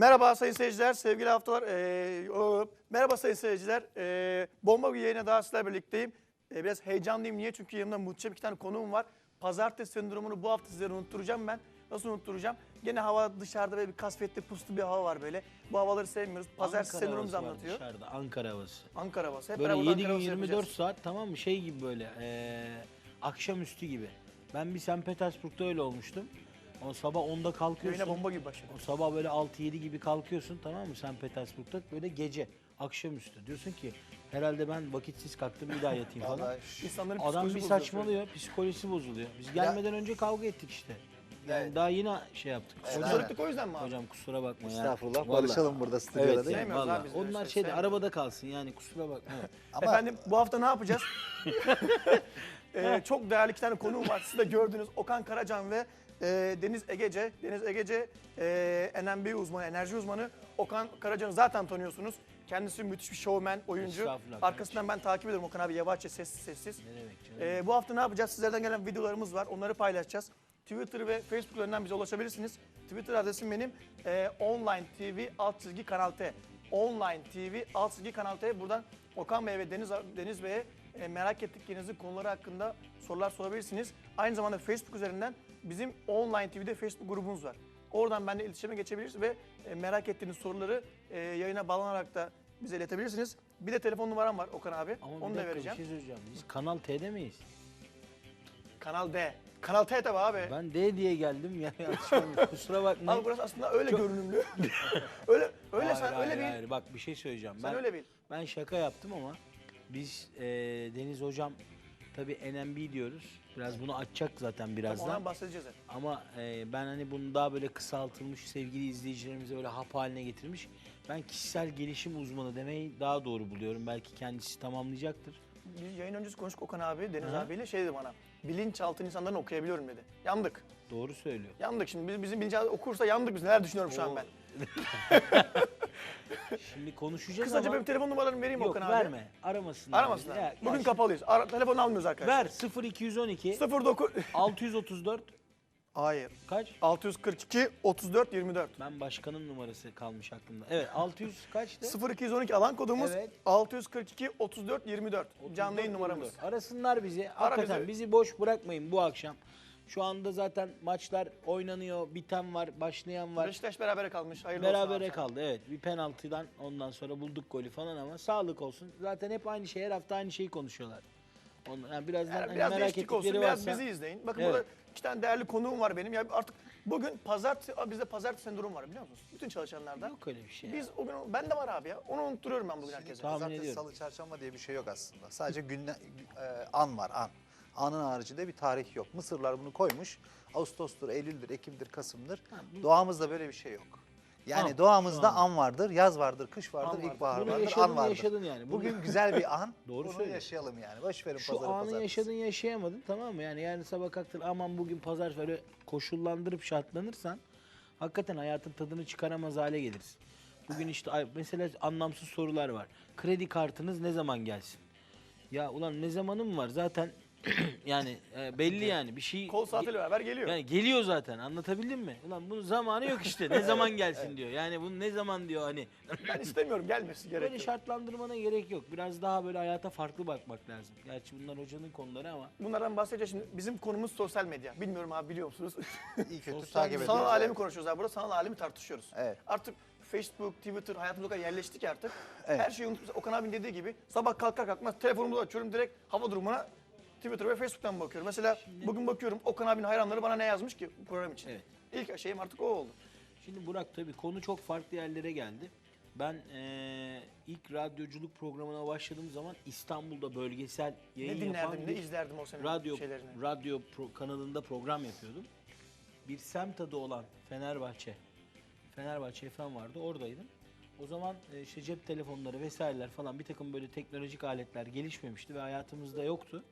Merhaba sayın seyirciler, sevgili haftalar. Hop. merhaba sayın seyirciler. Ee, bomba bir yayına daha sizlerle birlikteyim. Ee, biraz heyecanlıyım. Niye? Çünkü yanımda muhteşem iki tane konuğum var. Pazartesi sendromunu bu hafta sizlere unutturacağım ben. Nasıl unutturacağım? Gene hava dışarıda böyle bir kasvetli puslu bir hava var böyle. Bu havaları sevmiyoruz. Pazartesi Ankara sendromumuzu havası var anlatıyor. Dışarıda Ankara havası. Ankara havası. Hep Böyle beraber 7 Ankara gün havası 24 yapacağız. saat tamam mı şey gibi böyle eee akşamüstü gibi. Ben bir St. Petersburg'da öyle olmuştum. O sabah 10'da kalkıyorsun. Yayına bomba gibi başladı. O sabah böyle 6-7 gibi kalkıyorsun tamam mı St. Petersburg'da böyle gece akşamüstü. Diyorsun ki herhalde ben vakitsiz kalktım bir daha yatayım falan. Vallahi İnsanların Adam psikolojisi bir bozuyor saçmalıyor, psikolojisi bozuluyor. Biz gelmeden önce kavga ettik işte. Yani Evet. daha yine şey yaptık. Kusura- Kızarıklık o yüzden mi abi? Hocam kusura bakma ya. Estağfurullah Vallahi. barışalım burada stüdyoda Evet değil mi? yani Sevmiyoruz valla. abi biz de öyle Onlar şey, şeyde sevmiyoruz. arabada kalsın yani kusura bakma. Evet. Ama Efendim bu hafta ne yapacağız? Ee, çok değerli iki tane konuğum var. Siz de gördünüz Okan Karacan ve e, Deniz Egece. Deniz Egece e, NMB uzmanı, enerji uzmanı. Okan Karacan'ı zaten tanıyorsunuz. Kendisi müthiş bir şovmen, oyuncu. Estağfurullah Arkasından ben takip ediyorum Okan abi yavaşça sessiz sessiz. Ne demek canım? Ee, bu hafta ne yapacağız? Sizlerden gelen videolarımız var. Onları paylaşacağız. Twitter ve Facebook üzerinden bize ulaşabilirsiniz. Twitter adresim benim e, online tv alt çizgi kanal T. Online tv alt çizgi kanal T. Buradan Okan Bey ve Deniz, Deniz Bey'e e, merak ettiklerinizi konuları hakkında sorular sorabilirsiniz. Aynı zamanda Facebook üzerinden bizim online tv'de Facebook grubumuz var. Oradan benimle iletişime geçebilirsiniz ve e, merak ettiğiniz soruları e, yayına bağlanarak da bize iletebilirsiniz. Bir de telefon numaram var Okan abi. Ama Onu da dakika vereceğim. bir şey söyleyeceğim. Biz Kanal T'de miyiz? Kanal D. Kanal T tabii abi. Ben D diye geldim ya yanlış olmuş. Kusura bakma. Abi burası aslında öyle görünümlü. öyle öyle Hayır, sen hayır, öyle bil. hayır. Bak bir şey söyleyeceğim. Sen ben, öyle bil. Ben şaka yaptım ama biz e, Deniz Hocam tabii NMB diyoruz. Biraz bunu açacak zaten birazdan. Ondan bahsedeceğiz zaten. Ama e, ben hani bunu daha böyle kısaltılmış sevgili izleyicilerimize öyle hap haline getirmiş. Ben kişisel gelişim uzmanı demeyi daha doğru buluyorum. Belki kendisi tamamlayacaktır. Biz yayın öncesi konuştuk Okan abi, Deniz Hı. abiyle şey dedi bana. Bilinçaltı insanların okuyabiliyorum dedi. Yandık. Doğru söylüyor. Yandık şimdi. Biz, bizim bilinçaltı okursa yandık biz. Neler düşünüyorum şu an ben. Şimdi konuşacağız Kısaca ama... benim telefon numaralarımı vereyim Yok Okan abi. verme. Aramasınlar. Aramasınlar. bizi. Ya- Bugün ya kapalıyız. Ara, telefon almıyoruz arkadaşlar. Ver 0212 09 634 Hayır. kaç? 642 34 24. Ben başkanın numarası kalmış aklımda. Evet 600 kaçtı? 0212 alan kodumuz Evet. 642 34 24. Canlı yayın 34, numaramız. 24. Arasınlar bizi. Hakikaten bizi. bizi boş bırakmayın bu akşam. Şu anda zaten maçlar oynanıyor. Biten var, başlayan var. Beşiktaş berabere kalmış. Hayırlı olsun Berabere abi kaldı evet. Bir penaltıdan ondan sonra bulduk golü falan ama sağlık olsun. Zaten hep aynı şey her hafta aynı şeyi konuşuyorlar. Ondan, yani birazdan Yani hani biraz merak değişiklik olsun, ettikleri biraz varsa. bizi izleyin. Bakın Evet. burada iki tane değerli konuğum var benim. Ya artık bugün pazartesi, Aa, bizde pazartesi sendromu var biliyor musunuz? Bütün çalışanlarda. Yok öyle bir şey. Biz o gün, ben de var abi ya. Onu unutturuyorum ben bugün herkese. Tahmin Pazartesi, ediyorum. salı, çarşamba diye bir şey yok aslında. Sadece günle, e, an var an. Anın haricinde bir tarih yok. Mısırlar bunu koymuş. Ağustos'tur, Eylül'dür, Ekim'dir, Kasım'dır. Doğamızda böyle bir şey yok. Yani An, doğamızda şu an. vardır, yaz vardır, kış vardır, vardır. ilkbahar Bunu vardır, yaşadın an mı vardır. yaşadın yani. Bunu- Bugün güzel bir an. Doğru Bunu söylüyorsun. yaşayalım yani. Boş verin Şu pazarı anı pazartesi. yaşadın yaşayamadın tamam mı? Yani yarın sabah kalktın aman bugün pazar böyle koşullandırıp şartlanırsan hakikaten hayatın tadını çıkaramaz hale gelirsin. Bugün işte ay- mesela anlamsız sorular var. Kredi kartınız ne zaman gelsin? Ya ulan ne zamanım var zaten yani e, belli yani bir şey Kol saatiyle beraber geliyor. yani geliyor zaten anlatabildim mi? Ulan bunun zamanı yok işte ne zaman gelsin diyor. Yani bunu ne zaman diyor hani. Ben istemiyorum gelmesi Böyle gerekiyor. şartlandırmana gerek yok. Biraz daha böyle hayata farklı bakmak lazım. Gerçi bunlar hocanın konuları ama. Bunlardan bahsedeceğiz şimdi. Bizim konumuz sosyal medya. Bilmiyorum abi biliyor musunuz? İyi kötü Sosyal takip medya- sanal ediyoruz. alemi konuşuyoruz abi. Burada sanal alemi tartışıyoruz. Evet. Artık Facebook, Twitter hayatımıza o kadar yerleştik ki artık. Evet. Her şeyi unutup Okan abinin dediği gibi sabah kalkar kalkmaz telefonumu da açıyorum direkt hava durumuna Twitter ve Facebook'tan bakıyorum. Mesela bugün bakıyorum Okan abinin hayranları bana ne yazmış ki bu program için. Evet. İlk şeyim artık o oldu. Şimdi Burak tabii konu çok farklı yerlere geldi. Ben eee, ilk radyoculuk programına başladığım zaman İstanbul'da bölgesel yayın ne yapan dinlerdim, ne bir izlerdim o senin radyo şeylerini. radyo pro- kanalında program yapıyordum. Bir semt adı olan Fenerbahçe, Fenerbahçe FM vardı oradaydım. O zaman e, işte cep telefonları vesaireler falan bir takım böyle teknolojik aletler gelişmemişti ve hayatımızda yoktu.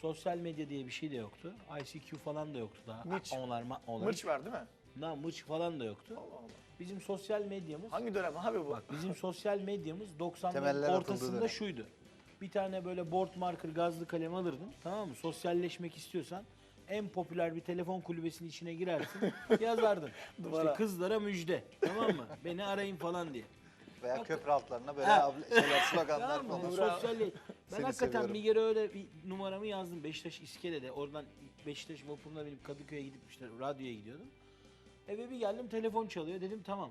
Sosyal medya diye bir şey de yoktu. ICQ falan da yoktu daha. Mırç. Onlar, ma- onlar. Mırç var değil mi? Daha mırç falan da yoktu. Allah Allah. Bizim sosyal medyamız Hangi dönem abi bu? Bak bizim sosyal medyamız 90'ların Temeller atıldığı ortasında dönem. şuydu. Bir tane böyle board marker gazlı kalem alırdın tamam mı? Sosyalleşmek istiyorsan en popüler bir telefon kulübesinin içine girersin yazardın. Duvara. işte kızlara müjde tamam mı? Beni arayın falan diye. Veya köprü altlarına böyle Ha. abla- şeyler, sloganlar Tamam mı? falan. Sosyal ben Seni hakikaten seviyorum. bir kere öyle bir numaramı yazdım Beşiktaş İskele'de. Oradan Beşiktaş vapuruna binip Kadıköy'e gidip işte radyoya gidiyordum. Eve bir geldim telefon çalıyor dedim tamam.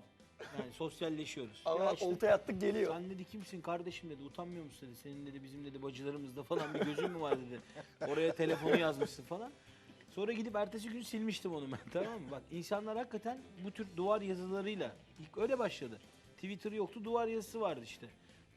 Yani sosyalleşiyoruz. Allah Ya işte- oltaya attık geliyor. Sen dedi kimsin kardeşim dedi utanmıyor musun dedi. Senin dedi bizim dedi bacılarımızda falan bir gözün mü var dedi. Oraya telefonu yazmışsın falan. Sonra gidip ertesi gün silmiştim onu ben tamam mı? Bak insanlar hakikaten bu tür duvar yazılarıyla ilk öyle başladı. Twitter yoktu duvar yazısı vardı işte.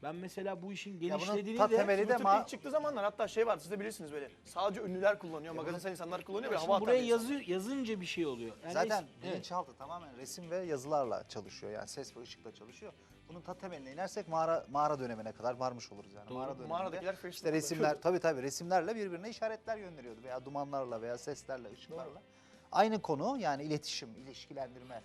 Ben mesela bu işin bunun genişlediğini de temeli- de Twitter ma- ilk çıktığı zamanlar hatta şey vardı siz de bilirsiniz böyle. Sadece ünlüler kullanıyor, magazinsel insanlar kullanıyor Şimdi hava atan buraya yazı, yazınca bir şey oluyor. Yani Zaten es- evet. bilinçaltı tamamen resim ve yazılarla çalışıyor. Yani ses ve ışıkla çalışıyor. Bunun ta temeline inersek mağara mağara dönemine kadar varmış oluruz yani. Doğru. Mağara döneminde Mağaradakiler Facebook'ta işte resimler tabii tabii resimlerle birbirine işaretler gönderiyordu veya dumanlarla veya seslerle, ışıklarla. Aynı konu yani iletişim, ilişkilendirme.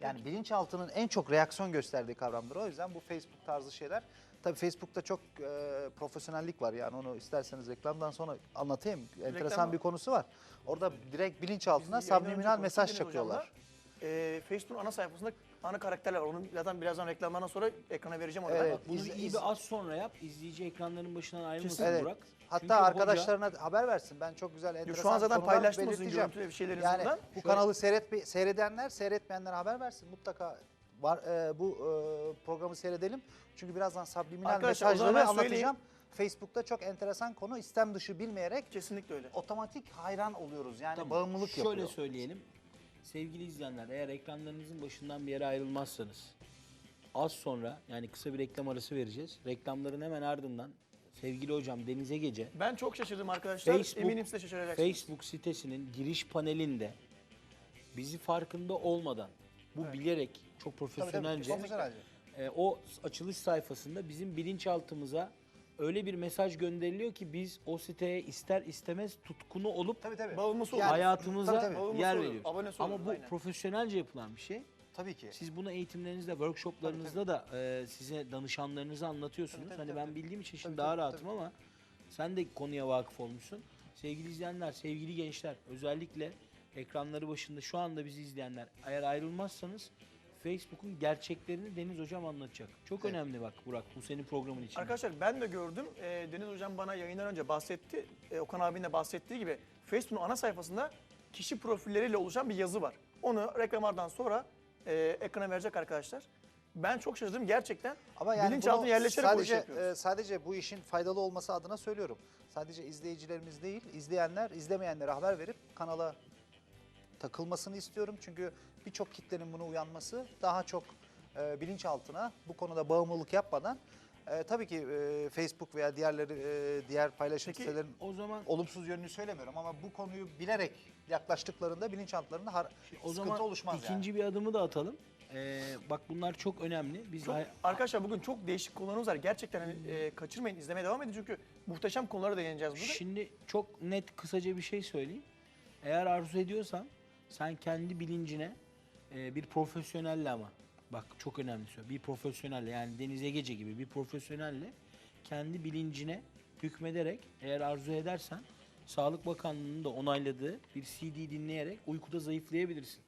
Yani bilinçaltının en çok reaksiyon gösterdiği kavramdır. O yüzden bu Facebook tarzı şeyler. Tabii Facebook'ta çok e, profesyonellik var yani onu isterseniz reklamdan sonra anlatayım. Enteresan Reklam- bir konusu var. Orada direkt bilinçaltına Biz yayından önce subliminal mesaj konuştuk yine çakıyorlar. hocamla. Ee, Facebook'un ana sayfasında ana karakterler var. Onu zaten birazdan reklamlardan sonra ekrana vereceğim onu. Evet. Bunu iyi iz- bir az sonra yap. İzleyici ekranların başından ayrılmasın Evet. Burak. Hatta Çünkü hoca- arkadaşlarına haber versin. Ben çok güzel enteresan Şu an zaten konular paylaştım belirteceğim. görüntüleri bir şeylerinizi Yani buradan. bu Şöyle- kanalı seyret seyredenler, seyretmeyenler haber versin. Mutlaka var e, bu e, programı seyredelim. Çünkü birazdan subliminal Arkadaşlar, o zaman mesajları ben söyleyeyim. anlatacağım. Facebook'ta çok enteresan konu istem dışı bilmeyerek Kesinlikle öyle. otomatik hayran oluyoruz. Yani Tamam, bağımlılık Şöyle yapıyor. söyleyelim. Sevgili izleyenler eğer ekranlarınızın başından bir yere ayrılmazsanız az sonra yani kısa bir reklam arası vereceğiz. Reklamların hemen ardından sevgili hocam Denize Gece Ben çok şaşırdım arkadaşlar. Facebook- Eminim siz de şaşıracaksınız. Facebook sitesinin giriş panelinde bizi farkında olmadan bu Evet. bilerek çok Tabii, tabii, profesyonelce profesyonelce. e, o açılış sayfasında bizim bilinçaltımıza öyle bir mesaj gönderiliyor ki biz o siteye ister istemez tutkunu olup Tabii tabii. Bağımlısı Yani- olur. hayatımıza Tabii, tabii. Bağımlısı yer olur, veriyoruz. abonesi Ama olur, bu aynen. profesyonelce yapılan bir şey. Tabii ki. Siz bunu eğitimlerinizde, workshoplarınızda da e, size danışanlarınızı anlatıyorsunuz. Tabii, tabii, hani tabii, ben tabii. bildiğim için şimdi Tabii, daha tabii, rahatım ama sen de konuya vakıf olmuşsun. Sevgili izleyenler, sevgili gençler, özellikle ekranları başında şu anda bizi izleyenler eğer ayrılmazsanız Facebook'un gerçeklerini Deniz Hocam anlatacak. Çok Evet. önemli bak Burak bu senin programın için. Arkadaşlar ben de gördüm. Ee, Deniz Hocam bana yayından önce bahsetti. Ee, Okan abinin de bahsettiği gibi Facebook'un ana sayfasında kişi profilleriyle oluşan bir yazı var. Onu reklamlardan sonra e, ekrana verecek arkadaşlar. Ben çok şaşırdım gerçekten. Ama yani bilinçaltına bunu yerleşerek bu işi sadece, yapıyoruz. e, sadece bu işin faydalı olması adına söylüyorum. Sadece izleyicilerimiz değil, izleyenler, izlemeyenlere haber verip kanala takılmasını istiyorum. Çünkü birçok kitlenin bunu uyanması daha çok e, bilinçaltına bu konuda bağımlılık yapmadan e, tabii ki e, Facebook veya diğerleri e, diğer paylaşım Peki, sitelerin O zaman olumsuz yönünü söylemiyorum ama bu konuyu bilerek yaklaştıklarında bilinçaltlarında har- o sıkıntı zaman oluşmaz ikinci bir adımı da atalım. Ee, bak bunlar çok önemli. Biz Çok, hay- arkadaşlar bugün çok değişik konularımız var. Gerçekten hani, e, kaçırmayın, izlemeye devam edin çünkü muhteşem konulara değineceğiz bugün. Şimdi çok net kısaca bir şey söyleyeyim. Eğer arzu ediyorsan sen kendi bilincine e, bir profesyonelle ama bak çok önemli söylüyorum. Bir profesyonelle yani Deniz Egece gibi bir profesyonelle kendi bilincine hükmederek eğer arzu edersen Sağlık Bakanlığı'nın da onayladığı bir CD dinleyerek uykuda zayıflayabilirsin.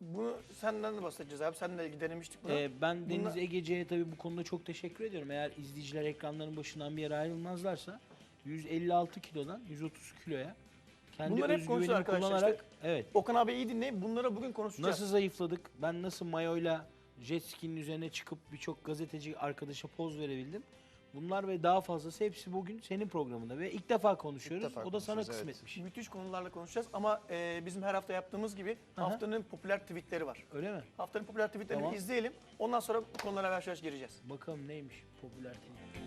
Bunu senden de bahsedeceğiz abi. Sen de denemiştik bunu. Ee, ben Deniz Bunlar- Egece'ye tabii bu konuda çok teşekkür ediyorum. Eğer izleyiciler ekranların başından bir yere ayrılmazlarsa 156 kilodan 130 kiloya kendi Bunlar hep konuşuyor özgüvenimi arkadaşlar kullanarak evet Okan abi iyi dinleyin. Bunları bugün konuşacağız. nasıl zayıfladık ben nasıl mayoyla jet ski'nin üzerine çıkıp birçok gazeteci arkadaşa poz verebildim. Bunlar ve daha fazlası hepsi bugün senin programında ve ilk defa konuşuyoruz. defa o da sana konuşuyoruz, evet. kısmetmiş. Müthiş konularla konuşacağız ama e, bizim her hafta yaptığımız gibi Aha. haftanın popüler tweetleri var. Öyle mi? Haftanın popüler tweetlerini Tamam. izleyelim. Ondan sonra bu konulara yavaş yavaş gireceğiz. Bakalım neymiş popüler TV.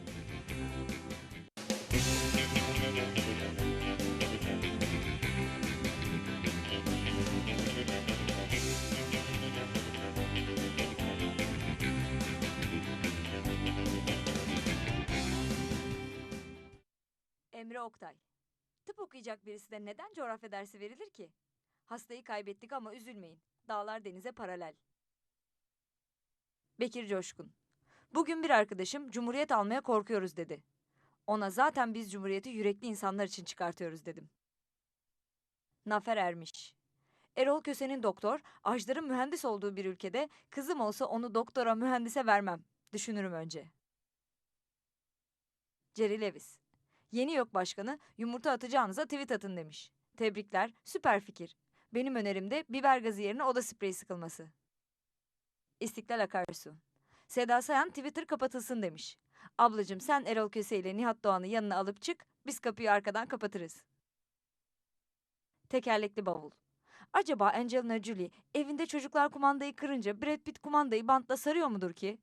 Emre Oktay. Tıp okuyacak birisine neden coğrafya dersi verilir ki? Hastayı kaybettik ama üzülmeyin. Dağlar denize paralel. Bekir Coşkun. Bugün bir arkadaşım Cumhuriyet almaya korkuyoruz dedi. Ona zaten biz Cumhuriyeti yürekli insanlar için çıkartıyoruz dedim. Nafer Ermiş. Erol Köse'nin doktor, Ajdar'ın mühendis olduğu bir ülkede kızım olsa onu doktora mühendise vermem. Düşünürüm önce. Jerry Lewis. Yeni yok başkanı yumurta atacağınıza tweet atın demiş. Tebrikler, süper fikir. Benim önerim de biber gazı yerine oda spreyi sıkılması. İstiklal Akarsu. Seda Sayan Twitter kapatılsın demiş. Ablacım sen Erol Köse ile Nihat Doğan'ı yanına alıp çık, biz kapıyı arkadan kapatırız. Tekerlekli bavul. Acaba Angelina Jolie evinde çocuklar kumandayı kırınca Brad Pitt kumandayı bantla sarıyor mudur ki?